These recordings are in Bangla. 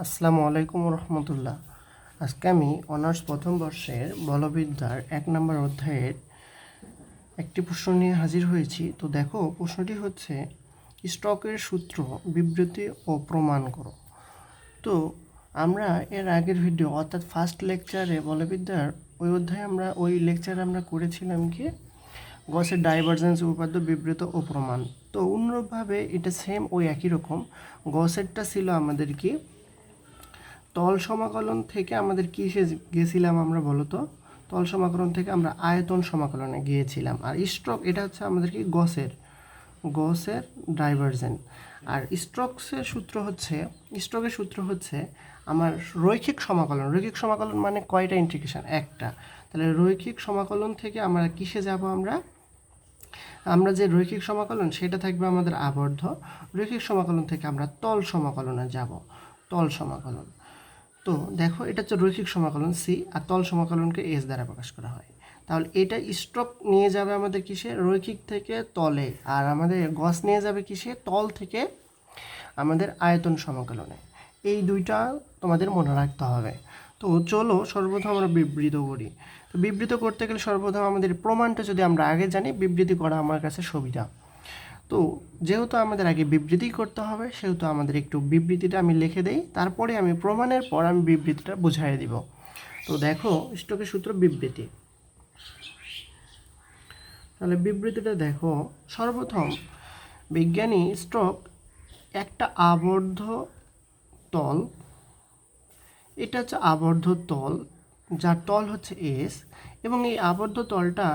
আসসালামু আলাইকুম রহমতুল্লাহ। আজকে আমি অনার্স প্রথম বর্ষের বলবিদ্যার এক নম্বর অধ্যায়ের একটি প্রশ্ন নিয়ে হাজির হয়েছি। তো দেখো, প্রশ্নটি হচ্ছে, স্টকের সূত্র, বিবৃতি ও প্রমাণ করো। তো আমরা এর আগের ভিডিও, অর্থাৎ ফার্স্ট লেকচারে বলবিদ্যার ওই অধ্যায়ে আমরা, ওই লেকচারে আমরা করেছিলাম কি? গসের ডাইভারজেন্স উপপাদ্য, বিবৃত ও প্রমাণ। তো অনুরূপভাবে এটা সেম ওই একই রকম। গসেরটা ছিল আমাদের কি? তল সমাকলন থেকে আমাদের কিসে গেছিলাম আমরা বলো তো? তল সমাকলন থেকে আমরা আয়তন সমাকলনে গিয়েছিলাম। আর স্ট্রোক এটা হচ্ছে আমাদের কি? গসের গসের ডাইভারজেন্ট আর স্ট্রোকসের সূত্র হচ্ছে স্ট্রোকের সূত্র হচ্ছে আমার রৈখিক সমাকলন। রৈখিক সমাকলন মানে কয়টা ইন্টিগ্রেশন একটা। তাহলে রৈখিক সমাকলন থেকে আমরা কিসে যাব আমরা? আমরা যে রৈখিক সমাকলন, সেটা থাকবে আমাদের আবদ্ধ রৈখিক সমাকলন থেকে আমরা তল সমাকলনে যাব। তল সমাকলন। তো দেখো, এটা হচ্ছে রৈখিক সমাকলন সি আর তল সমাকলনকে এস দ্বারা প্রকাশ করা হয়। তাহলে এটা স্ট্রোক নিয়ে যাবে আমাদের কিসে? রৈখিক থেকে তলে। আর আমাদের গস নিয়ে যাবে কিসে? তল থেকে আমাদের আয়তন সমাকলনে। এই দুইটা তোমাদের মনে রাখতে হবে। তো চলো, সর্বপ্রথম আমরা বিবৃত করি। তো বিবৃত করতে গেলে সর্বপ্রথম আমাদের প্রমাণটা যদি আমরা আগে জানি, বিবৃতি করা আমার কাছে সুবিধা। তো যেহেতু আমাদের আগে বিবৃতি করতে হবে, সেহেতু আমাদের একটু বিবৃতিটা আমি লিখে দেই, তারপরে আমি প্রমাণের পর আমি বিবৃতিটা বুঝাই দিব। তো দেখো, স্টকের সূত্র বিবৃতি। তাহলে বিবৃতিটা দেখো, সর্বপ্রথম বিজ্ঞানী স্ট্রোক একটা আবদ্ধ তল, এটা হচ্ছে আবদ্ধ তল, যার তল হচ্ছে এস এবং এই আবদ্ধ তলটা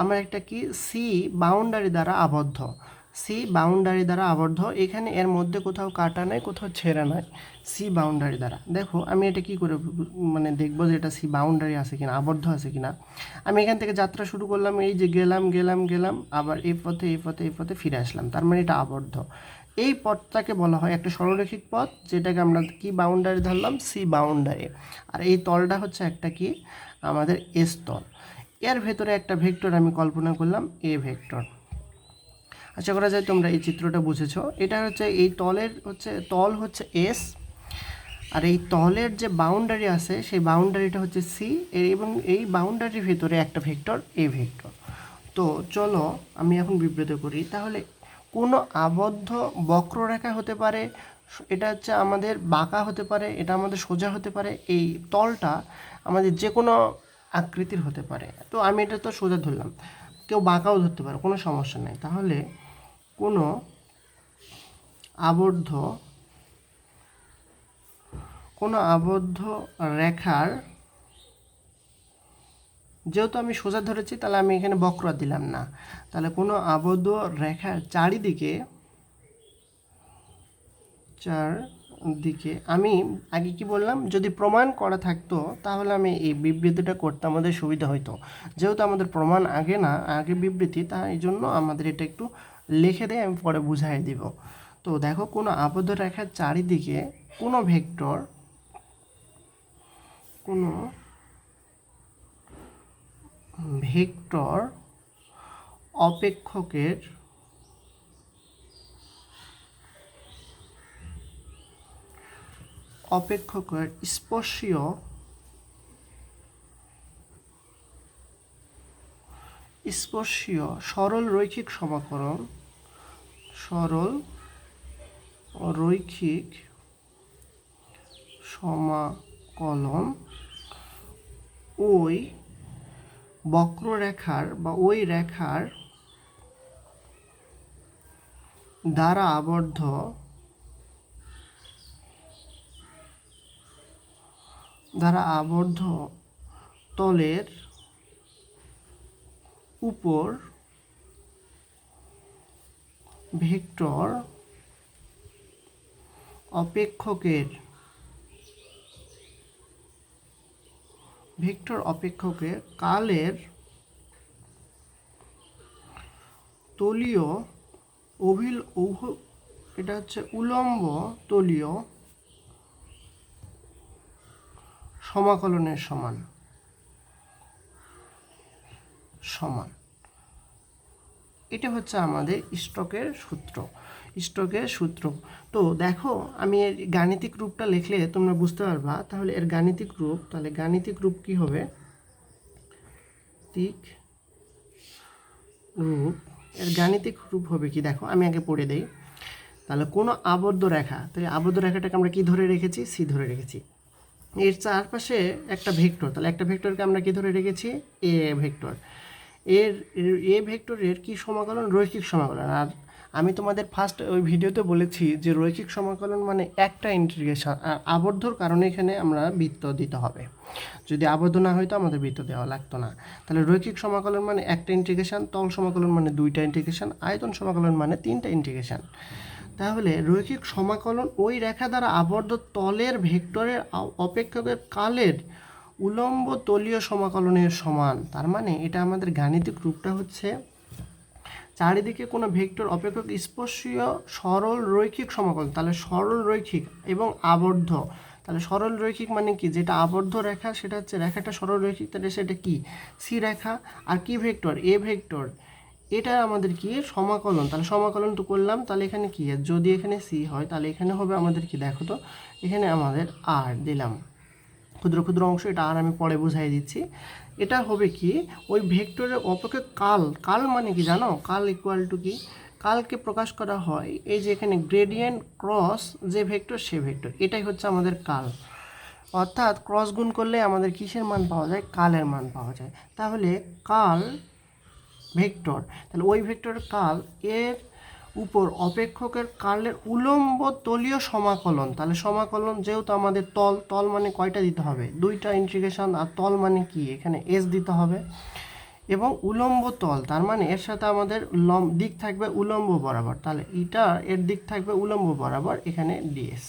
আমার একটা কি? সি বাউন্ডারি দ্বারা আবদ্ধ। সি বাউন্ডারি দ্বারা আবদ্ধ। এখানে এর মধ্যে কোথাও কাটা নাই, কোথাও ছেঁড়া নাই। সি বাউন্ডারি দ্বারা। দেখো, আমি এটা কি করে মানে দেখব যে এটা সি বাউন্ডারি আছে কিনা, আবদ্ধ আছে কিনা? আমি এখান থেকে যাত্রা শুরু করলাম, এই যে গেলাম গেলাম গেলাম, আবার এই পথে এই পথে এই পথে ফিরে আসলাম। তার মানে এটা আবদ্ধ। এই পথটাকে বলা হয় একটা সরলরেখিক পথ, যেটাকে আমরা কি বাউন্ডারি ধরলাম? C boundary. আর এই তলটা হচ্ছে একটা কি? আমাদের এস তল। এর ভেতরে একটা ভেক্টর আমি কল্পনা করলাম, এ ভেক্টর। আশা করা যায় তোমরা এই চিত্রটা বুঝেছ। এটা হচ্ছে এই তলের হচ্ছে, তল হচ্ছে এস আর এই তলের যে বাউন্ডারি আছে, সেই বাউন্ডারিটা হচ্ছে সি এবং এই বাউন্ডারির ভেতরে একটা ভেক্টর এ ভেক্টর তো চলো, আমি এখন বিবৃত করি। তাহলে, কোনো আবদ্ধ বক্ররেখা হতে পারে, এটা হচ্ছে আমাদের বাঁকা হতে পারে, এটা আমাদের সোজা হতে পারে, এই তলটা আমাদের যে কোনো আকৃতির হতে পারে। তো আমি এটা তো সোজা ধরলাম, কেউ বাঁকাও ধরতে পারে, কোনো সমস্যা নেই। তাহলে কোনো আবদ্ধ কোনো আবদ্ধ রেখার, যেহেতু আমি সোজা ধরেছি, তাহলে আমি এখানে বক্র দিলাম না। তাহলে কোনো আবদ্ধ রেখার চারিদিকে চার দিকে আমি আগে কি বললাম, যদি প্রমাণ করা থাকতো, তাহলে আমি এই বিবৃতিটা করতে আমাদের সুবিধা হতো যেহেতু আমাদের প্রমাণ আগে না, আগে বিবৃতি তা এই জন্য আমাদের এটা একটু লিখে দেয় আমি পরে বুঝাই দিব। তো দেখো, কোনো আবদ্ধ রেখার চারিদিকে কোনো ভেক্টর কোনো ভেক্টর অপেক্ষকের অপেক্ষকের স্পর্শীয় স্পর্শীয় সরল রৈখিক সমাকলন সরল রৈখিক সমাকলন। ওই বক্ররেখার বা ওই রেখার দ্বারা আবদ্ধ দ্বারা আবদ্ধ তলের উপর ভেক্টর অপেক্ষকের ভেক্টর অপেক্ষকের কালের তলীয় অভিল এটা হচ্ছে উলম্ব তলীয় সমাকলনের সমান সমান। এটা হচ্ছে আমাদের স্টকের সূত্র স্ট্রোকের সূত্র। তো দেখো, আমি এর গাণিতিক রূপটা লিখলে তোমরা বুঝতে পারবা। তাহলে এর গাণিতিক রূপ, তাহলে গাণিতিক রূপ কি হবে? তিক রূপ, এর গাণিতিক রূপ হবে কি? দেখো, আমি আগে পড়ে দেই। তাহলে কোনো আবদ্ধ রেখা, তাহলে আবদ্ধ রেখাটাকে আমরা কি ধরে রেখেছি? সি ধরে রেখেছি। এর চারপাশে একটা ভেক্টর, তাহলে একটা ভেক্টরকে আমরা কি ধরে রেখেছি? A vector. এর এ ভেক্টরের কি সমাকলন? রৈখিক সমাকলন। আর আমি তোমাদের ফার্স্ট ওই ভিডিওতে বলেছি যে রৈখিক সমাকলন মানে একটা ইন্টিগ্রেশন আর আবদ্ধর কারণে এখানে আমরা বৃত্ত দিতে হবে। যদি আবদ্ধ না হয়তো আমাদের বৃত্ত দেওয়া লাগতো না। তাহলে রৈখিক সমাকলন মানে একটা ইন্টিগ্রেশন তল সমাকলন মানে দুইটা ইন্টিগ্রেশন আয়তন সমাকলন মানে তিনটা ইন্টিগ্রেশন তাহলে রৈখিক সমাকলন ওই রেখা দ্বারা আবদ্ধ তলের ভেক্টরের অপেক্ষকের কালের উলম্ব তলীয় সমাকলনের সমান। তার মানে এটা আমাদের গাণিতিক রূপটা হচ্ছে চারিদিকে কোনো ভেক্টর অপেক্ষক স্পর্শীয় সরল রৈখিক সমাকলন। তাহলে সরল রৈখিক এবং আবদ্ধ। তাহলে সরল রৈখিক মানে কি? যেটা আবদ্ধ রেখা, সেটা হচ্ছে রেখাটা সরল রৈখিক, তাহলে সেটা কি? সি রেখা। আর কি ভেক্টর? এ ভেক্টর। এটা আমাদের কি? সমাকলন। তাহলে সমাকলন তো করলাম, তাহলে এখানে কি? যদি এখানে সি হয়, তাহলে এখানে হবে আমাদের কি? দেখো তো, এখানে আমাদের আর দিলাম। ক্ষুদ্র ক্ষুদ্র অংশ, এটা আর আমি পরে বুঝাই দিচ্ছি। এটা হবে কি, ওই ভেক্টরের অপেক্ষক কাল কাল মানে কি জানো? কাল ইকুয়াল টু কি? কালকে প্রকাশ করা হয়, এই যে এখানে গ্রেডিয়েন্ট ক্রস যে ভেক্টর, সে ভেক্টর, এটাই হচ্ছে আমাদের কাল। অর্থাৎ ক্রস গুণ করলে আমাদের কিসের মান পাওয়া যায়? কালের মান পাওয়া যায়। তাহলে কাল ভেক্টর, তাহলে ওই ভেক্টরের কাল এর উপর অপেক্ষকের কালের উলম্ব তলীয় সমাকলন। তাহলে সমাকলন যেহেতু আমাদের তল তল মানে কয়টা দিতে হবে? দুইটা ইন্টিগ্রেশন আর তল মানে কি? এখানে এস দিতে হবে। এবং উলম্ব তল, তার মানে এর সাথে আমাদের লম দিক থাকবে উলম্ব বরাবর। তাহলে এটা এর দিক থাকবে উলম্ব বরাবর, এখানে ডিএস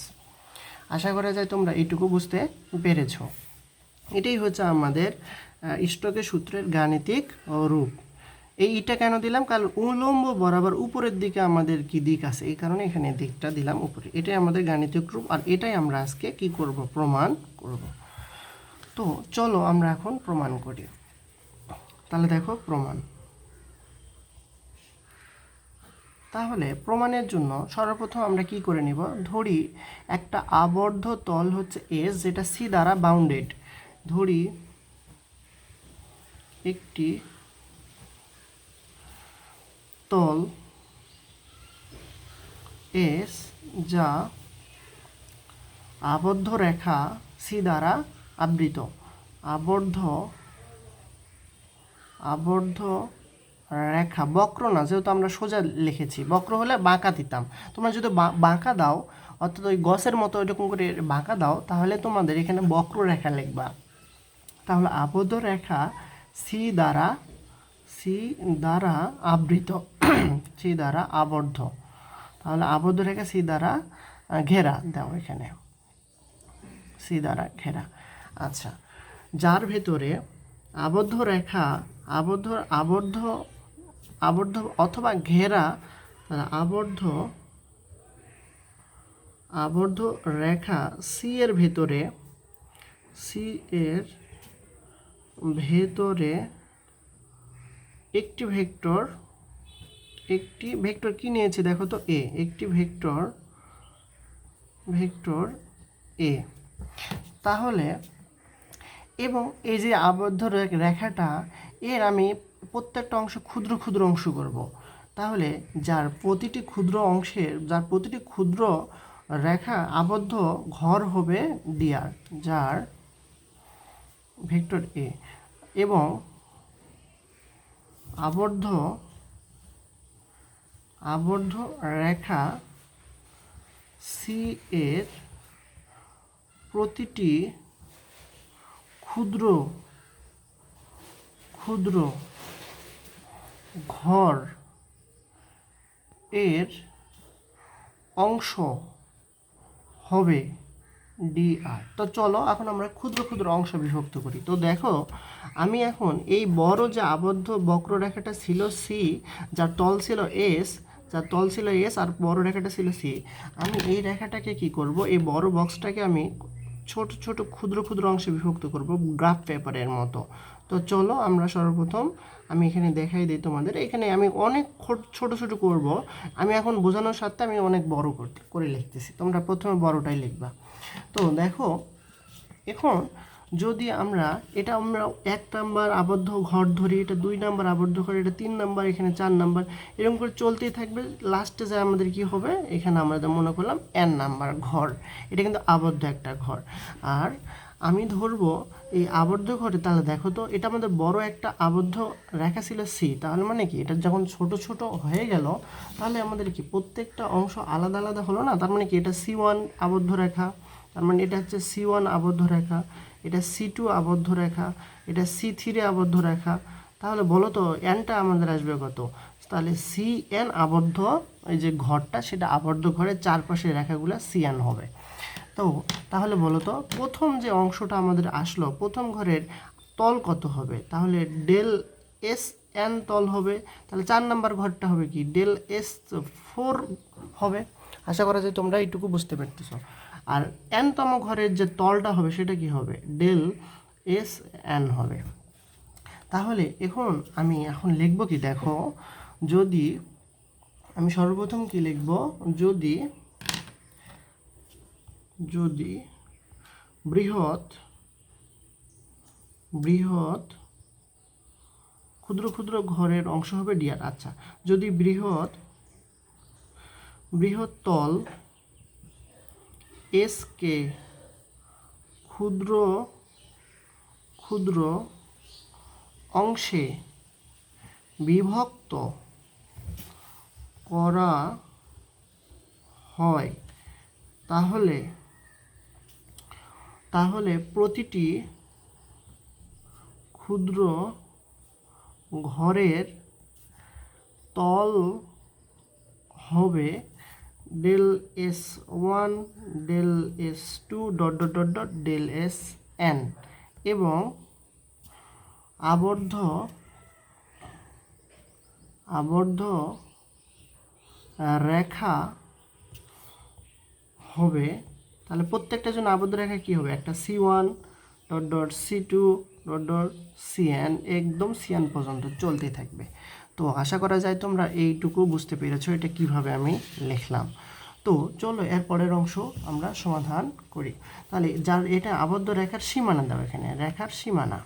আশা করা যায় তোমরা এইটুকু বুঝতে পেরেছ। এটাই হচ্ছে আমাদের স্টকের সূত্রের গাণিতিক রূপ। এই ইটা কেন দিলাম? কারণ উলম্ব বরাবর উপরের দিকে আমাদের কি দিক আছে? এই কারণে এখানে দিকটা দিলাম উপরে। এটাই আমাদের গাণিতিক রূপ। আর এটাই আমরা আজকে কি করব? প্রমাণ করব। তো চলো আমরা এখন প্রমাণ করি। তাহলে দেখো প্রমাণ। তাহলে প্রমাণের জন্য সর্বপ্রথম আমরা কি করে নিব? ধরি একটা আবদ্ধ তল হচ্ছে এস যেটা সি দ্বারা বাউন্ডেড ধরি একটি তল এস যা আবদ্ধ রেখা সি দ্বারা আবৃত। আবদ্ধ আবদ্ধ রেখা, বক্র না, যেহেতু আমরা সোজা লিখেছি, বক্র হলে বাঁকা দিতাম। তোমরা যদি বাঁকা দাও, অর্থাৎ ওই গছের মতো এরকম করে বাঁকা দাও, তাহলে তোমাদের এখানে বক্র রেখা লিখবা। তাহলে আবদ্ধ রেখা সি দ্বারা দ্বারা আবৃত, সি দ্বারা আবদ্ধ। তাহলে আবদ্ধ রেখা সি দ্বারা ঘেরা দাও এখানে। সি দ্বারা ঘেরা। আচ্ছা যার ভেতরে আবদ্ধ রেখা, আবদ্ধ আবদ্ধ আবদ্ধ অথবা ঘেরা আবদ্ধ আবদ্ধ রেখা সি এর ভেতরে, সি এর ভেতরে একটি ভেক্টর একটি ভেক্টর কি নিয়েছে দেখো তো এ একটি ভেক্টর ভেক্টর এ তাহলে, এবং এই যে আবদ্ধ রেখাটা, এর আমি প্রত্যেকটা অংশ ক্ষুদ্র ক্ষুদ্র অংশ করব। তাহলে যার প্রতিটি ক্ষুদ্র অংশের, যার প্রতিটি ক্ষুদ্র রেখা আবদ্ধ ঘর হবে ডিয়ার যার ভেক্টর এ এবং আবদ্ধ আবদ্ধ রেখা সি এর প্রতিটি ক্ষুদ্র ক্ষুদ্র ঘর এর অংশ হবে ডি আর তো চলো, এখন আমরা ক্ষুদ্র ক্ষুদ্র অংশ বিভক্ত করি। তো দেখো আমি এখন এই বড় যে আবদ্ধ বক্ররেখাটা ছিল সি যার তল ছিল এস যার তল ছিল এস আর বড় রেখাটা ছিল সি আমি এই রেখাটাকে কি করব? এই বড় বক্সটাকে আমি ছোট ছোট, ক্ষুদ্র ক্ষুদ্র অংশে বিভক্ত করব গ্রাফ পেপারের মতো। তো চলো আমরা সর্বপ্রথম আমি এখানে দেখাই দিই তোমাদের। এখানে আমি অনেক ছোট ছোট করব। আমি এখন বোঝানোর সাথে আমি অনেক বড় করতে, করে লিখতেছি। তোমরা প্রথমে বড়টাই লিখবা। তো দেখো, এখন যদি আমরা, এটা আমরা এক নাম্বার আবদ্ধ ঘর ধরি, এটা দুই নাম্বার আবদ্ধ ঘর, এটা তিন নাম্বার, এখানে চার নাম্বার, এরকম করে চলতেই থাকবে। লাস্টে যায় আমাদের কি হবে? এখানে আমরা মনে করলাম এন নাম্বার ঘর। এটা কিন্তু আবদ্ধ একটা ঘর। আর আমি ধরবো এই আবদ্ধ ঘরে, তাহলে দেখো তো, এটা আমাদের বড় একটা আবদ্ধ রেখা ছিল সি তাহলে মানে কি? এটা যখন ছোট ছোট হয়ে গেল, তাহলে আমাদের কি, প্রত্যেকটা অংশ আলাদা আলাদা হলো না? তার মানে কি, এটা সি ওয়ান আবদ্ধ রেখা। তার মানে এটা হচ্ছে সি ওয়ান আবদ্ধ রেখা। এটা সি টু আবদ্ধ রেখা, এটা সি থ্রি আবদ্ধ রেখা, তাহলে বলো তো এনটা আমাদের আসবে কত? তাহলে সি এন আবদ্ধ, এই যে ঘরটা, সেটা আবদ্ধ ঘরের চারপাশের রেখাগুলো সি এন হবে। তো, তাহলে বলো তো, প্রথম যে অংশটা আমাদের আসলো, প্রথম ঘরের তল কত হবে? তাহলে ডেল এস এন তল হবে, তাহলে চার নাম্বার ঘরটা হবে কি? ডেল এস ফোর হবে। আশা করা যায় তোমরা এইটুকু বুঝতে পারতেছো। আর এনতম ঘরের যে তলটা হবে সেটা কি হবে? ডেল এস এন হবে। তাহলে এখন আমি এখন লিখব কি? দেখো, যদি আমি সর্বপ্রথম কি লিখব? যদি যদি বৃহৎ বৃহৎ ক্ষুদ্র ক্ষুদ্র ঘরের অংশ হবে ডিয়ার আচ্ছা যদি বৃহৎ বৃহৎ তল এসকে ক্ষুদ্র ক্ষুদ্র অংশে বিভক্ত করা হয়। তাহলে তাহলে প্রতিটি ক্ষুদ্র ঘরের তল হবে del S one del S two dot dot dot dot del S N এবং আবদ্ধ আবদ্ধ রেখা হবে। তাহলে প্রত্যেকটা জন্য আবদ্ধ রেখা কি হবে? একটা C one dot dot C two dot dot CN একদম সিএন পর্যন্ত চলতেই থাকবে। তো আশা করা যায় তোমরা এইটুকু বুঝতে পেরেছ এটা কীভাবে আমি লিখলাম। তো চলো এর পরের অংশ আমরা সমাধান করি। তাহলে যার এটা আবদ্ধ রেখার সীমানা দাও এখানে, রেখার সীমানা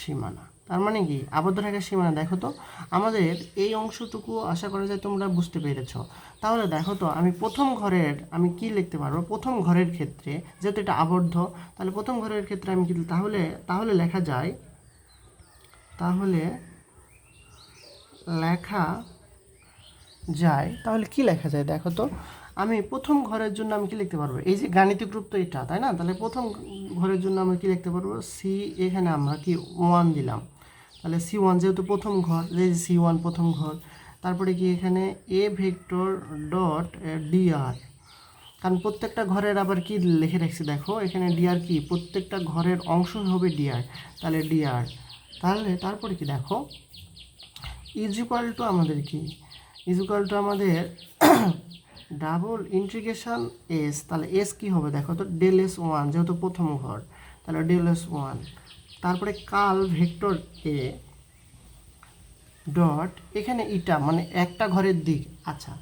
সীমানা। তার মানে কি? আবদ্ধ রেখার সীমানা, দেখো তো, আমাদের এই অংশটুকু আশা করা যায় তোমরা বুঝতে পেরেছ। তাহলে দেখো তো, আমি প্রথম ঘরের, আমি কি লিখতে পারব? প্রথম ঘরের ক্ষেত্রে, যেহেতু এটা আবদ্ধ, তাহলে প্রথম ঘরের ক্ষেত্রে আমি কি, তাহলে তাহলে লেখা যায়, তাহলে লেখা যায়। তাহলে কি লেখা যায় দেখো তো? আমি প্রথম ঘরের জন্য আমি কি লিখতে পারব? এই যে গাণিতিক রূপ তো এটা, তাই না? তাহলে প্রথম ঘরের জন্য আমি কি লিখতে পারব? সি এখানে আমরা কি ওয়ান দিলাম। তাহলে সি ওয়ান যেহেতু প্রথম ঘর, এই সি ওয়ান প্রথম ঘর, তারপরে কি এখানে এ ভেক্টর ডট ডিআর কারণ প্রত্যেকটা ঘরের আবার কি লিখে রাখছি দেখো? এখানে ডিআর কি? প্রত্যেকটা ঘরের অংশ হবে ডিআর তাহলে ডিআর তাহলে তারপরে কি দেখো? ইজিক্যাল টু আমাদের কি? ইজিক্যাল টু আমাদের ডাবল ইন্টিগ্রেশন এস তাহলে এস কি হবে? দেখো তো ডেল এস ওয়ান যেহেতু প্রথম ঘর, তাহলে ডেল এস ওয়ান তারপরে কাল ভেক্টর এ ডট এখানে ইটা মানে একটা ঘরের দিক আচ্ছা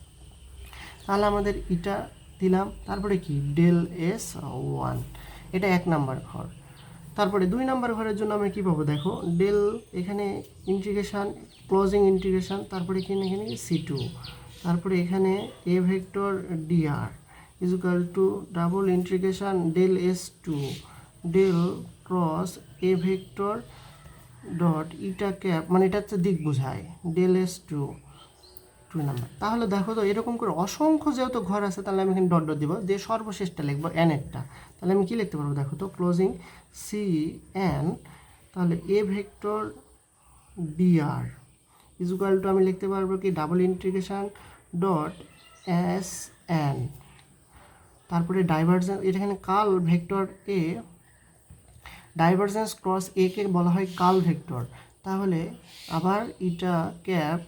তাহলে আমাদের ইটা দিলাম, তারপরে কি? ডেল এস ওয়ান এটা এক নাম্বার ঘর। তারপরে দুই নাম্বার ঘরের জন্য আমরা কী পাবো? দেখো ডেল এখানে ইন্টিগ্রেশন ক্লোজিং ইন্টিগ্রেশন তারপরে এখানে এখানে সি টু তারপরে এখানে A vector D R is equal to double integration del S two del cross A vector dot eta cap মানে এটা হচ্ছে দিক বোঝায় del S two two number. তাহলে দেখো তো, এরকম করে অসংখ্য যেহেতু ঘর আছে, তাহলে আমি এখানে ডট ডট দিব, দিয়ে সর্বশেষটা লিখব এন তাহলে আমি কি লিখতে পারব? দেখো তো ক্লোজিং সি এন তাহলে A vector D R is equal to আমি লিখতে পারব কি? Double integration dot S N তারপরে ডাইভারজেন্স এখানে curl vector A divergence cross A কে বলা হয় কাল ভেক্টর। তাহলে আবার ইটা ক্যাপ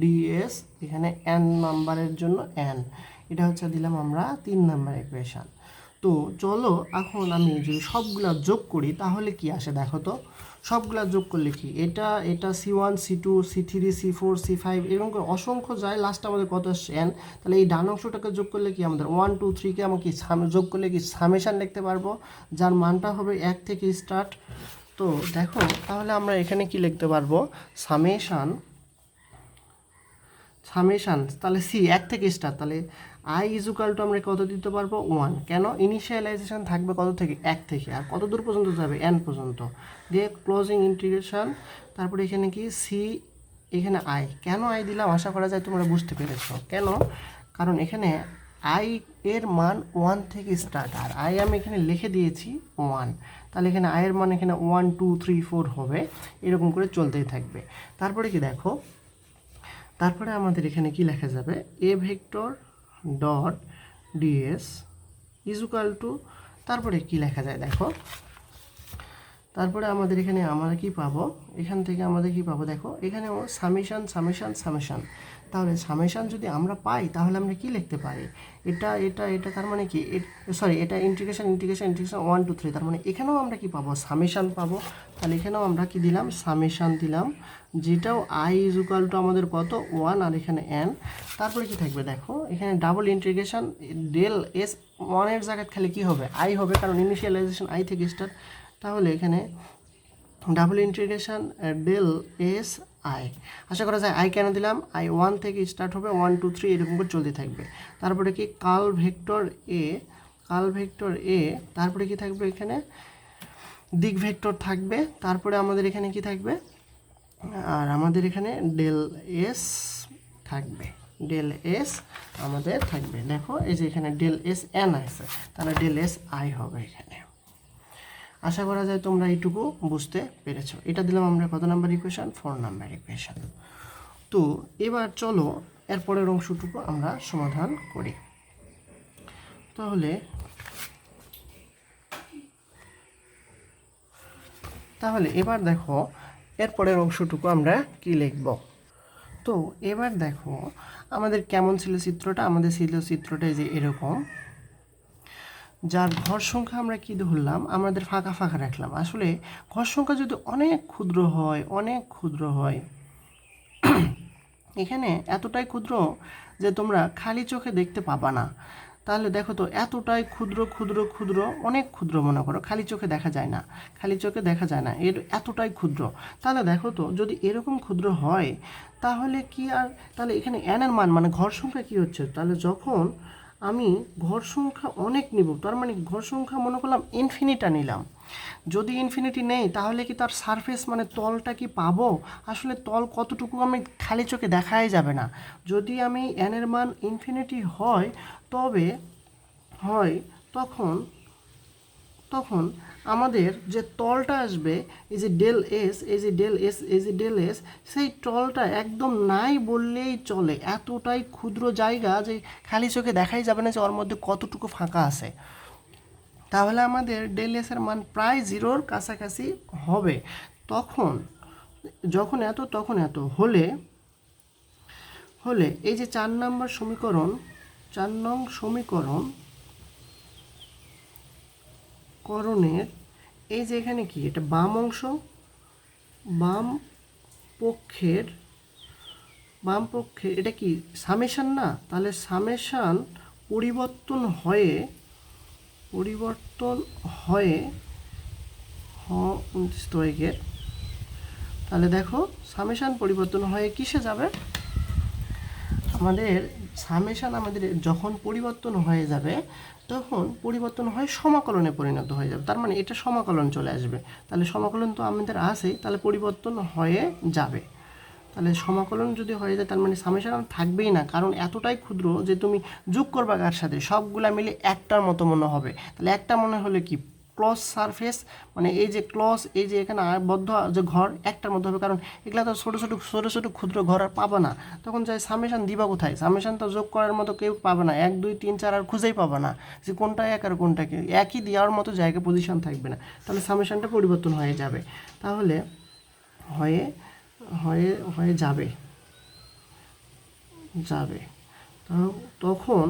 ডিএস এখানে এন নাম্বারের জন্য এন এটা হচ্ছে দিলাম আমরা তিন নাম্বার ইকুয়েশান তো চলো এখন আমি যদি সবগুলা যোগ করি, তাহলে কি আসে দেখো তো? সবগুলা যোগ করলে কি? এটা এটা C one C two C three C four C five এরকম করে অসংখ্য যায়। লাস্টে আমাদের কত এন তাহলে এই ডান অংশটাকে যোগ করলে কি আমাদের ওয়ান টু থ্রিকে আমাকে যোগ করলে কি সামেশান লিখতে পারব? যার মানটা হবে এক থেকে স্টার্ট তো দেখো, তাহলে আমরা এখানে কি লিখতে পারব? সামেশান সামেশান তাহলে সি এক থেকে স্টার্ট তাহলে আই ইজুকাল টু আমরা কত দিতে পারব? ওয়ান কেন? ইনিশিয়ালাইজেশন থাকবে কত থেকে? এক থেকে। আর কত দূর পর্যন্ত যাবে? এন পর্যন্ত। দিয়ে ক্লোজিং ইন্টিগ্রেশন তারপরে এখানে কি? সি এখানে আই কেন আই দিলাম? আশা করা যায় তোমরা বুঝতে পেরেছ। কেন? কারণ এখানে আই এর মান ওয়ান থেকে স্টার্ট আর আই আমি এখানে লিখে দিয়েছি ওয়ান তাহলে এখানে আয়ের মান এখানে ওয়ান টু থ্রি ফোর হবে। এরকম করে চলতেই থাকবে। তারপরে কি দেখো? তারপরে আমাদের এখানে কি লেখা যাবে? A vector dot D S is equal to তারপরে কি লেখা যায় দেখো? তারপরে আমাদের এখানে আমরা কি পাবো? এখান থেকে আমাদের কি পাবো দেখো? এখানে সামেশান সামেশান সামেশান তাহলে সামেশান যদি আমরা পাই, তাহলে আমরা কি লিখতে পারি? এটা এটা এটা তার মানে কি? সরি এটা integration integration integration one two three তার মানে এখানেও আমরা কি পাবো? সামেশান পাবো। তাহলে এখানেও আমরা কি দিলাম? সামেশান দিলাম, যেটাও আই ইজ টু আমাদের কত? ওয়ান আর এখানে এন তারপরে কি থাকবে দেখো? এখানে ডাবল ইন্টিগ্রেশন ডেল এস ওয়ানের জায়গায় খালি কি হবে? আই হবে, কারণ ইনিশিয়ালাইজেশন আই থেকে স্টার্ট তাহলে এখানে double integration del S I আশা করা যায় আই কেন দিলাম? আই ওয়ান থেকে স্টার্ট হবে ওয়ান টু থ্রি এরকম করে চলতে থাকবে। তারপরে কি? কাল ভেক্টর এ কাল ভেক্টর এ তারপরে কি থাকবে এখানে? দিক ভেক্টর থাকবে। তারপরে আমাদের এখানে কি থাকবে? আর আমাদের এখানে ডেল এস থাকবে। ডেল এস আমাদের থাকবে। দেখো, এই যে এখানে ডেল এস এন আছে, তাহলে ডেল এস আই হবে এখানে। আশা করা যায় তোমরা এইটুকু বুঝতে পেরেছ। এটা দিলাম আমরা কত number equation four number equation তো এবার চলো এরপরের অংশটুকু আমরা সমাধান করি। তাহলে তাহলে এবার দেখো এরপরের অংশটুকু আমরা কি লিখব? তো এবার দেখো আমাদের কেমন ছিল চিত্রটা? আমাদের ছিল চিত্রটা যে এরকম। যার ঘর সংখ্যা আমরা কি ধরলাম? আমাদের ফাঁকা ফাঁকা রাখলাম। আসলে ঘর সংখ্যা যদি অনেক ক্ষুদ্র হয়, অনেক ক্ষুদ্র হয়, এখানে এতটাই ক্ষুদ্র যে তোমরা খালি চোখে দেখতে পাবা না। তাহলে দেখো তো, এতটাই ক্ষুদ্র ক্ষুদ্র ক্ষুদ্র, অনেক ক্ষুদ্র মনে করো। খালি চোখে দেখা যায় না। খালি চোখে দেখা যায় না। এর এতটাই ক্ষুদ্র। তাহলে দেখো তো, যদি এরকম ক্ষুদ্র হয়, তাহলে কি আর, তাহলে এখানে এনের মান মানে ঘর সংখ্যা কী হচ্ছে? তাহলে যখন আমি ঘর সংখ্যা অনেক নিব, তার মানে ঘর সংখ্যা মনে করলাম ইনফিনিটা নিলাম। যদি ইনফিনিটি নেই, তাহলে কি তার সারফেস মানে তলটা কি পাবো? আসলে তল কতটুকু আমি খালি চোখে দেখাই যাবে না। যদি আমি এনের মান ইনফিনিটি হয়, তবে, হয়, তখন তখন আমাদের যে তলটা আসবে, এই যে ডেল এস এই যে ডেল এস এই যে ডেল এস সেই তলটা একদম নাই বললেই চলে। এতটাই ক্ষুদ্র জায়গা যে খালি চোখে দেখাই যাবে না যে ওর মধ্যে কতটুকু ফাঁকা আছে। তাহলে আমাদের ডেল এসের মান প্রায় জিরোর কাছাকাছি হবে। তখন, যখন এত, তখন এত। হলে হলে এই যে চার নম্বর সমীকরণ, চার নং সমীকরণ করণের, এই যে এখানে কি? এটা বাম অংশ, বাম পক্ষের, বাম পক্ষে, এটা কি? সামেশান না? তাহলে সামেশান পরিবর্তন হয়ে পরিবর্তন হয়ে, হ তাহলে দেখো সামেশান পরিবর্তন হয়ে কিসে যাবে? আমাদের সামেশান আমাদের যখন পরিবর্তন হয়ে যাবে তখন পরিবর্তন হয় সমাকলনে পরিণত হয়ে যাবে। তার মানে এটা সমাকলন চলে আসবে। তাহলে সমাকলন তো আমাদের আছেই, তাহলে পরিবর্তন হয়ে যাবে। তাহলে সমাকলন যদি হয়ে যায়, তার মানে সামেশন থাকবেই না। কারণ এতটাই ক্ষুদ্র যে তুমি যোগ করবা কার সাথে, সবগুলা মিলে একটার মতো মনে হবে। তাহলে একটা মনে হলে কি? ক্লস সারফেস মানে এই যে ক্লস, এই যে এখানে আবদ্ধ যে ঘর, একটার মধ্যে হবে, কারণ এগুলো তো ছোটো ছোটো ছোটো ছোটো ক্ষুদ্র ঘর আর পাবে না। তখন যাই সামেশান দিবা কোথায়? সামেশান তো যোগ করার মতো কেউ পাবে না। এক, দুই, তিন, চার আর খুঁজেই পাবে না যে কোনটা এক আর কোনটা কি। একই দেওয়ার মতো জায়গা পজিশন থাকবে না। তাহলে সামেশানটা পরিবর্তন হয়ে যাবে। তাহলে হয়ে হয়ে হয়ে যাবে। যাবে। তখন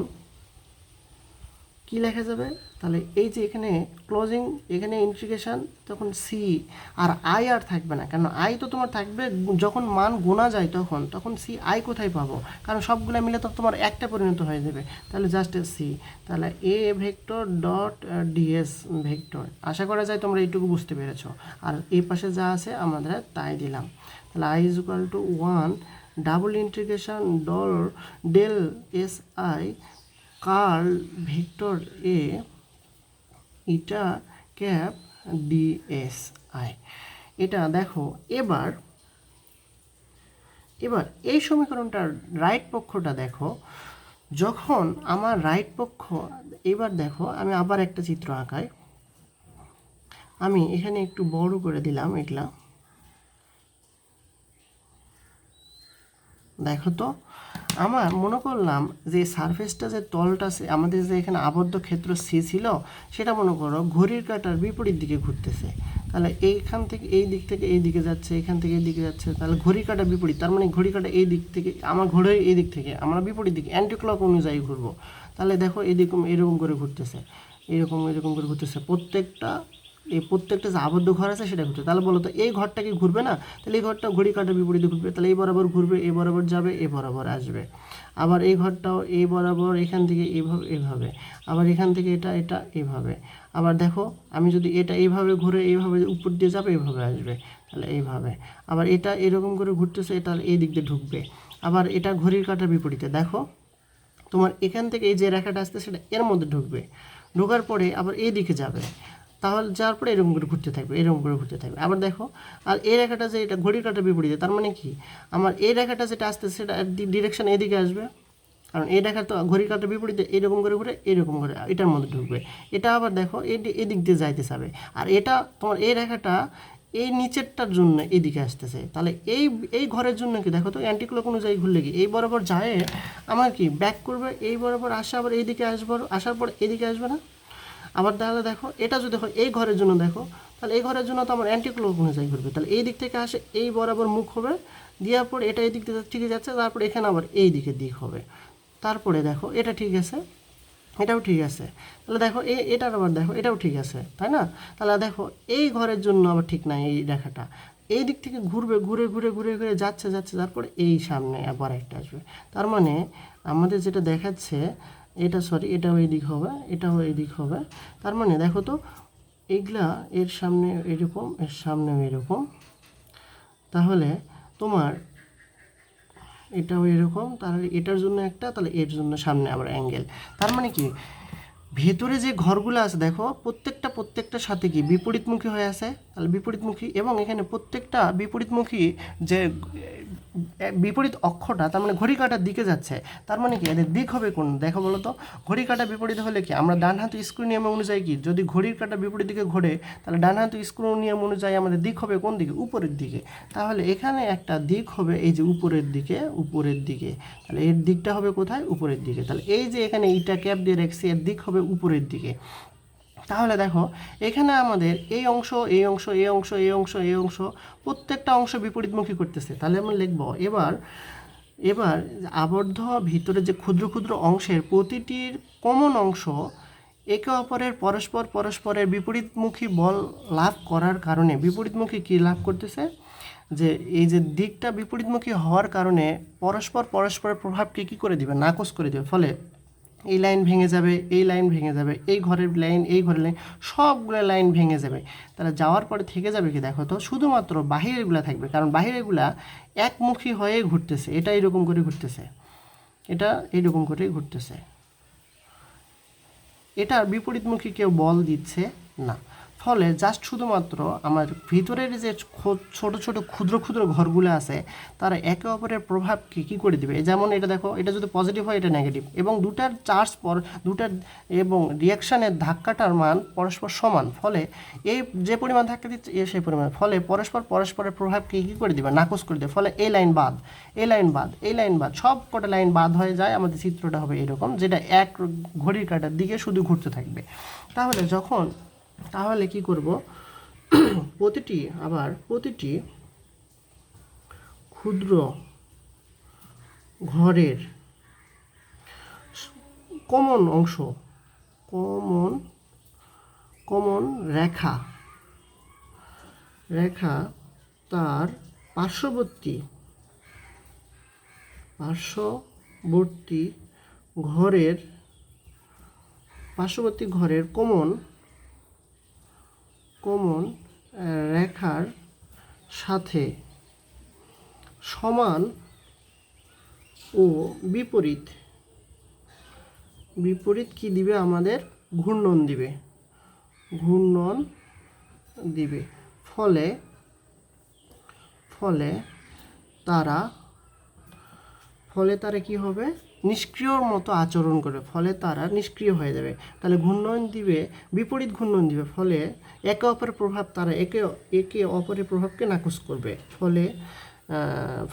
কি লেখা যাবে? তাহলে এই যে এখানে ক্লোজিং এখানে ইন্টিগ্রেশন তখন সি আর আই আর থাকবে না। কারণ আই তো তোমার থাকবে, যখন মান গোনা যায় তখন তখন সি আই কোথায় পাবো? কারণ সবগুলো মিলে তো তোমার একটা পরিণত হয়ে যাবে। তাহলে জাস্ট সি তাহলে A vector dot D S vector. আশা করা যায় তোমরা এইটুকু বুঝতে পেরেছ। আর এই পাশে যা আছে আমরা তাই দিলাম। তাহলে I is equal to one double integration del del S I curl vector A eta cap D S I এটা দেখো, এবার এবার এই সমীকরণটার রাইট পক্ষটা দেখো। যখন আমার রাইট পক্ষ, এবার দেখো, আমি আবার একটা চিত্র আঁকাই। আমি এখানে একটু বড় করে দিলাম এগুলা। দেখো তো আমার মনে করলাম যে সারফেসটা যে তলটা আমাদের যে এখানে আবদ্ধ ক্ষেত্র সি ছিল, সেটা মনে করো ঘড়ির কাটার বিপরীত দিকে ঘুরতেছে। তাহলে এইখান থেকে এই দিক থেকে এই দিকে যাচ্ছে, এখান থেকে এই দিকে যাচ্ছে, তাহলে ঘড়ির কাটা বিপরীত, তার মানে ঘড়ি কাটা এই দিক থেকে, আমার ঘড়ির এই দিক থেকে, আমরা বিপরীত দিকে অ্যান্টি ক্লক অনুযায়ী ঘুরবো। তাহলে দেখো এদিকে এরকম করে ঘুরতেছে, এরকম এরকম করে ঘুরতেছে। প্রত্যেকটা এই প্রত্যেকটা যে আবদ্ধ ঘর আছে সেটা ঘুরছে। তাহলে বলো তো, এই ঘরটা কি ঘুরবে না? তাহলে এই ঘরটা ঘড়ি কাটার বিপরীতে ঘুরবে। তাহলে এই বরাবর ঘুরবে, এই বরাবর যাবে, এই বরাবর আসবে। আবার এই ঘরটাও এই বরাবর, এখান থেকে এইভাবে এইভাবে। আবার এখান থেকে এটা এটা, এইভাবে। আবার দেখো, আমি যদি এটা এইভাবে ঘুরে, এইভাবে উপর দিয়ে যাবে, এইভাবে আসবে। তাহলে এইভাবে। আবার এটা এরকম করে ঘুরতেছে, এটা এই দিক দিয়ে ঢুকবে। আবার এটা ঘড়ির কাটার বিপরীতে, দেখো, তোমার এখান থেকে এই যে রেখাটা আসছে, সেটা এর মধ্যে ঢুকবে। ঢোকার পরে আবার এই দিকে যাবে। তাহলে যাওয়ার পরে এরকম করে ঘুরতে থাকবে, এরকম করে ঘুরতে থাকবে। আবার দেখো, আর এই রেখাটা যে এটা ঘড়ির কাটার বিপরীতে, তার মানে কি? আমার এই রেখাটা যেটা আসছে সেটা ডিরেকশন এদিকে আসবে। কারণ এই রেখা তো ঘড়ির কাটার বিপরীতে এরকম করে ঘুরে, এরকম করে, এটার মধ্যে ঢুকবে। এটা আবার দেখো এই এদিক দিয়ে যাইতে চাবে। আর এটা তোমার এই রেখাটা এই নিচেরটার জন্য এদিকে আসতেছে। তাহলে এই এই ঘরের জন্য কি? দেখো তো অ্যান্টিক্লক অনুযায়ী ঘুরলে কি? এই বরাবর যায়, আমার কি? ব্যাক করবে, এই বরাবর আসা, আবার এইদিকে আসব, আসার পর এদিকে আসবে না? আবার তাহলে দেখো, এটা যদি হয় এই ঘরের জন্য দেখো, তাহলে এই ঘরের জন্য তো আমার অ্যান্টিক্লক অনুযায়ী ঘুরবে তাহলে এই দিক থেকে আসে এই বরাবর মুখ হবে, দেওয়ার পর এটা এই দিক থেকে ঠিক যাচ্ছে, তারপর এখানে আবার এই দিকে দিক হবে। তারপরে দেখো, এটা ঠিক আছে, এটাও ঠিক আছে। তাহলে দেখো এই এটার আবার দেখো, এটাও ঠিক আছে, তাই না? তাহলে দেখো, এই ঘরের জন্য আবার ঠিক নাই এই রেখাটা। এই দিক থেকে ঘুরবে, ঘুরে ঘুরে ঘুরে ঘুরে যাচ্ছে যাচ্ছে, তারপরে এই সামনে আবার একটা আসবে। তার মানে আমাদের যেটা দেখাচ্ছে এটা সরি এটাও এই দিক হবে, এটাও এই দিক হবে। তার মানে দেখো তো, এগুলা এর সামনে এরকম, এর সামনেও এরকম। তাহলে তোমার এটাও এরকম, তাহলে এটার জন্য একটা, তাহলে এর জন্য সামনে আবার অ্যাঙ্গেল তার মানে কি? ভেতরে যে ঘরগুলো আছে, দেখো, প্রত্যেকটা, প্রত্যেকটার সাথে কি? বিপরীতমুখী হয়ে আছে? তাহলে বিপরীতমুখী এবং এখানে প্রত্যেকটা বিপরীতমুখী যে বিপরীত অক্ষটা তার মানে ঘড়ি কাটার দিকে যাচ্ছে। তার মানে কি? এদের দিক হবে কোন? দেখো বলো তো ঘড়ি কাটা বিপরীত হলে কি? আমরা ডান হাত স্ক্রু নিয়ম অনুযায়ী কি? যদি ঘড়ির কাটা বিপরীত দিকে ঘোরে, তাহলে ডান হাত স্ক্রু নিয়ম অনুযায়ী আমাদের দিক হবে কোন দিকে? উপরের দিকে। তাহলে এখানে একটা দিক হবে এই যে উপরের দিকে উপরের দিকে। তাহলে এর দিকটা হবে কোথায়? উপরের দিকে। তাহলে এই যে এখানে ইটা ক্যাপ দিয়ে রেখেছি, এর দিক হবে উপরের দিকে। তাহলে দেখো, এখানে আমাদের এই অংশ এই অংশ এই অংশ এই অংশ এই অংশ প্রত্যেকটা অংশ বিপরীতমুখী করতেছে। তাহলে আমরা লিখব, এবার এবার আবদ্ধ ভিতরে যে ক্ষুদ্র ক্ষুদ্র অংশের প্রতিটির কমন অংশ একে অপরের পরস্পর পরস্পরের বিপরীতমুখী বল লাভ করার কারণে, বিপরীতমুখী কী লাভ করতেছে? যে এই যে দিকটা বিপরীতমুখী হওয়ার কারণে পরস্পর পরস্পরের প্রভাবকে কী করে দিবে? নাকচ করে দেবে। ফলে এই লাইন ভেঙে যাবে, এই লাইন ভেঙে যাবে, এই ঘরের লাইন, এই ঘরের লাইন, সবগুলো লাইন ভেঙে যাবে। তারা যাওয়ার পরে থেকে যাবে কি দেখো তো? শুধুমাত্র বাহিরেগুলা থাকবে, কারণ বাহিরেগুলা একমুখী হয়ে ঘুরতেছে। এটা এরকম করে ঘুরতেছে। এটা এইরকম করে ঘুরতেছে। এটার বিপরীতমুখী কেউ বল দিচ্ছে না। ফলে জাস্ট শুধুমাত্র আমার ভিতরের যে ছোট ছোট ক্ষুদ্র ক্ষুদ্র ঘরগুলো আছে, তারা একে অপরের প্রভাবকে কী করে দিবে? যেমন এটা দেখো, এটা যদি পজিটিভ হয়, এটা নেগেটিভ এবং দুটার চার্জ পর দুটার এবং রিয়াকশানের ধাক্কাটার মান পরস্পর সমান। ফলে এই যে পরিমাণ ধাক্কা দিচ্ছে সেই পরিমাণ। ফলে পরস্পর পরস্পরের প্রভাবকে কী করে দিবে? নাকচ করে দেবে। ফলে এই লাইন বাদ, এই লাইন বাদ, এই লাইন বাদ, সব কটা লাইন বাদ হয়ে যায়। আমাদের চিত্রটা হবে এরকম, যেটা এক ঘড়ির কাটার দিকে শুধু ঘুরতে থাকবে। তাহলে যখন তাহলে কি করব? প্রতিটি, আবার প্রতিটি ক্ষুদ্র ঘরের কমন অংশ কমন কমন রেখা রেখা তার পার্শ্ববর্তী পার্শ্ববর্তী ঘরের পার্শ্ববর্তী ঘরের কমন আহ, রেখার সাথে সমান ও বিপরীত। বিপরীত কি দিবে? আমাদের ঘূর্ণন দিবে। ঘূর্ণন দিবে। ফলে ফলে তারা ফলে তারা কি হবে? নিষ্ক্রিয়র মতো আচরণ করবে ফলে তারা নিষ্ক্রিয় হয়ে যাবে। তাহলে ঘূর্ণন দিবে, বিপরীত ঘূর্ণন দিবে, ফলে একে অপরের প্রভাব তারা একে একে অপরের প্রভাবকে নাকচ করবে। ফলে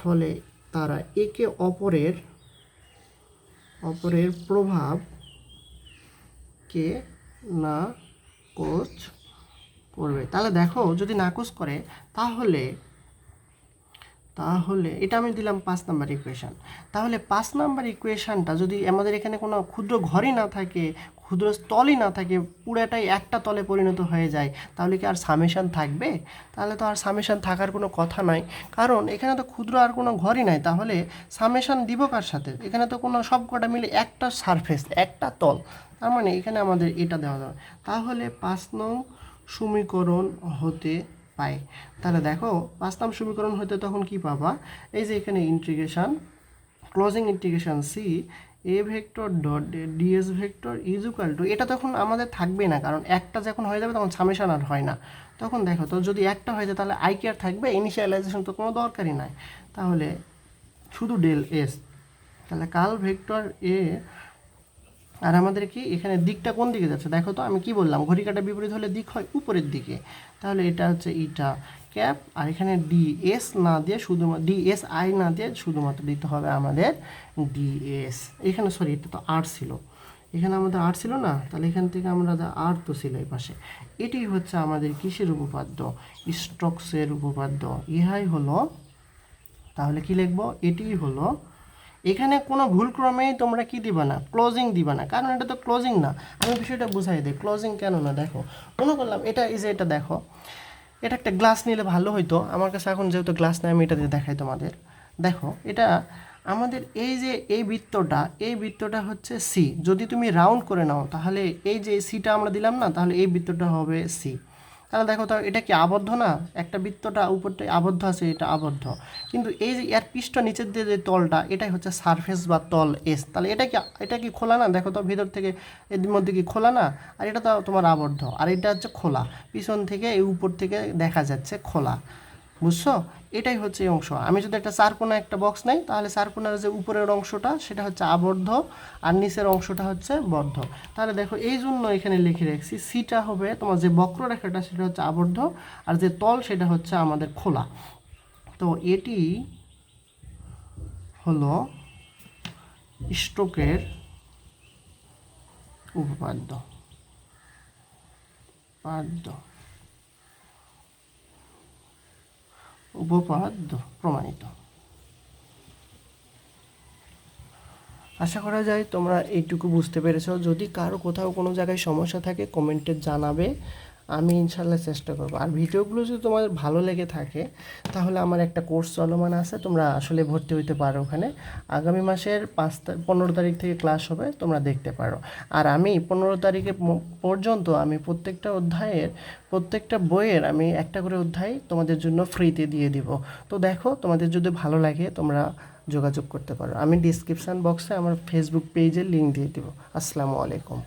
ফলে তারা একে অপরের অপরের প্রভাবকে না কোচ করবে। তাহলে দেখো, যদি নাকচ করে, তাহলে তাহলে, এটা আমি দিলাম পাঁচ নাম্বার ইকুয়েশান তাহলে পাঁচ নাম্বার ইকুয়েশানটা যদি আমাদের এখানে কোনো ক্ষুদ্র ঘরই না থাকে, ক্ষুদ্র স্থলই না থাকে, পুরোটাই একটা তলে পরিণত হয়ে যায়, তাহলে কি আর সামেশান থাকবে? তাহলে তো আর সামেশান থাকার কোনো কথা নাই। কারণ এখানে তো ক্ষুদ্র আর কোনো ঘরই নাই, তাহলে সামেশান দিব কার সাথে? এখানে তো কোনো সব কটা মিলে একটা সারফেস একটা তল। তার মানে এখানে আমাদের এটা দেওয়া যাবে তাহলে পাঁচ নং সমীকরণ হতে পাই তাহলে দেখো পাঁচ সমীকরণ হতে তখন কি পাবা? এই যে এখানে integration closing integration C A vector dot D S vector is equal to এটা তখন আমাদের থাকবে না, কারণ একটা যখন হয়ে যাবে তখন সামেশান আর হয় না। তখন দেখো, তো যদি একটা হয়ে যায় তাহলে আই কি আর থাকবে ইনিশিয়ালাইজেশন তো কোনো দরকারই নাই। তাহলে শুধু ডেল এস তাহলে কাল ভেক্টর এ আর আমাদের কি এখানে দিকটা কোন দিকে যাচ্ছে? দেখো তো, আমি কি বললাম ঘড়ি কাটা বিপরীত হলে দিক হয় উপরের দিকে। তাহলে এটা হচ্ছে ইটা ক্যাপ, আর এখানে ডি এস না দিয়ে শুধুমাত্র ডি এস আই না দিয়ে শুধুমাত্র দিতে হবে আমাদের ডি এস এখানে, সরি, এটা তো আর ছিল। এখানে আমাদের আর ছিল না? তাহলে এখান থেকে আমরা আর তো ছিল এই পাশে। এটি হচ্ছে আমাদের কিসের উপপাদ্য? স্ট্রকসের উপপাদ্য। ইহাই হলো, তাহলে কি লিখব? এটি হলো এখানে কোনো ভুল ক্রমেই তোমরা কি দিবা না? ক্লোজিং দিবা না। কারণ এটা তো ক্লোজিং না। আমি বিষয়টা বুঝাই দিই। ক্লোজিং কেন না? দেখো, মনে করলাম এটা এই যে এটা দেখো, এটা একটা গ্লাস নিলে ভালো হইতো। আমার কাছে এখন যেহেতু গ্লাস নেই, আমি এটা দিয়ে দেখাই তোমাদের। দেখো, এটা আমাদের এই যে এই বৃত্তটা এই বৃত্তটা হচ্ছে সি যদি তুমি রাউন্ড করে নাও, তাহলে এই যে সিটা আমরা দিলাম না, তাহলে এই বৃত্তটা হবে সি তাহলে দেখো তো, এটা কি আবদ্ধ না? একটা বৃত্তটা উপরটা আবদ্ধ আছে, এটা আবদ্ধ। কিন্তু এই যে এর পৃষ্ঠ নিচের দিয়ে যে তলটা, এটাই হচ্ছে সারফেস বা তল এস তাহলে এটা কি এটা কি খোলা না? দেখো তো, ভিতর থেকে এর মধ্যে কি খোলা না? আর এটা তো তোমার আবদ্ধ। আর এটা হচ্ছে খোলা। পিছন থেকে এই উপর থেকে দেখা যাচ্ছে খোলা। বুঝছ? এটাই হচ্ছে এই অংশ। আমি যদি একটা চারকোনা একটা বক্স নেই, তাহলে চারকোনার যে উপরের অংশটা, সেটা হচ্ছে আবদ্ধ, আর নিচের অংশটা হচ্ছে বদ্ধ। তাহলে দেখো, এই জন্য এখানে লিখে রাখছি, সিটা হবে তোমার যে বক্ররেখাটা, সেটা হচ্ছে আবদ্ধ, আর যে তল, সেটা হচ্ছে আমাদের খোলা। তো এটি হলো স্ট্রোকের উপপাদ্য। পাদ্য। উপপাদ্য প্রমাণিত। আশা করা যায় তোমরা এইটুকু বুঝতে পেরেছ। যদি কারও কোথাও কোনো জায়গায় সমস্যা থাকে, কমেন্টে জানাবে। আমি ইনশাল্লাহ চেষ্টা করব। আর ভিডিওগুলো যদি তোমাদের ভালো লেগে থাকে, তাহলে আমার একটা কোর্স চলমান আছে, তোমরা আসলে ভর্তি হইতে পারো ওখানে। আগামী মাসের পাঁচ পনেরো তারিখ থেকে ক্লাস হবে, তোমরা দেখতে পারো। আর আমি পনেরো তারিখে পর্যন্ত আমি প্রত্যেকটা অধ্যায়ের, প্রত্যেকটা বইয়ের আমি একটা করে অধ্যায় তোমাদের জন্য ফ্রিতে দিয়ে দিব। তো দেখো, তোমাদের যদি ভালো লাগে, তোমরা যোগাযোগ করতে পারো। আমি ডিসক্রিপশান বক্সে আমার ফেসবুক পেজের লিঙ্ক দিয়ে দিব। আসসালামু আলাইকুম।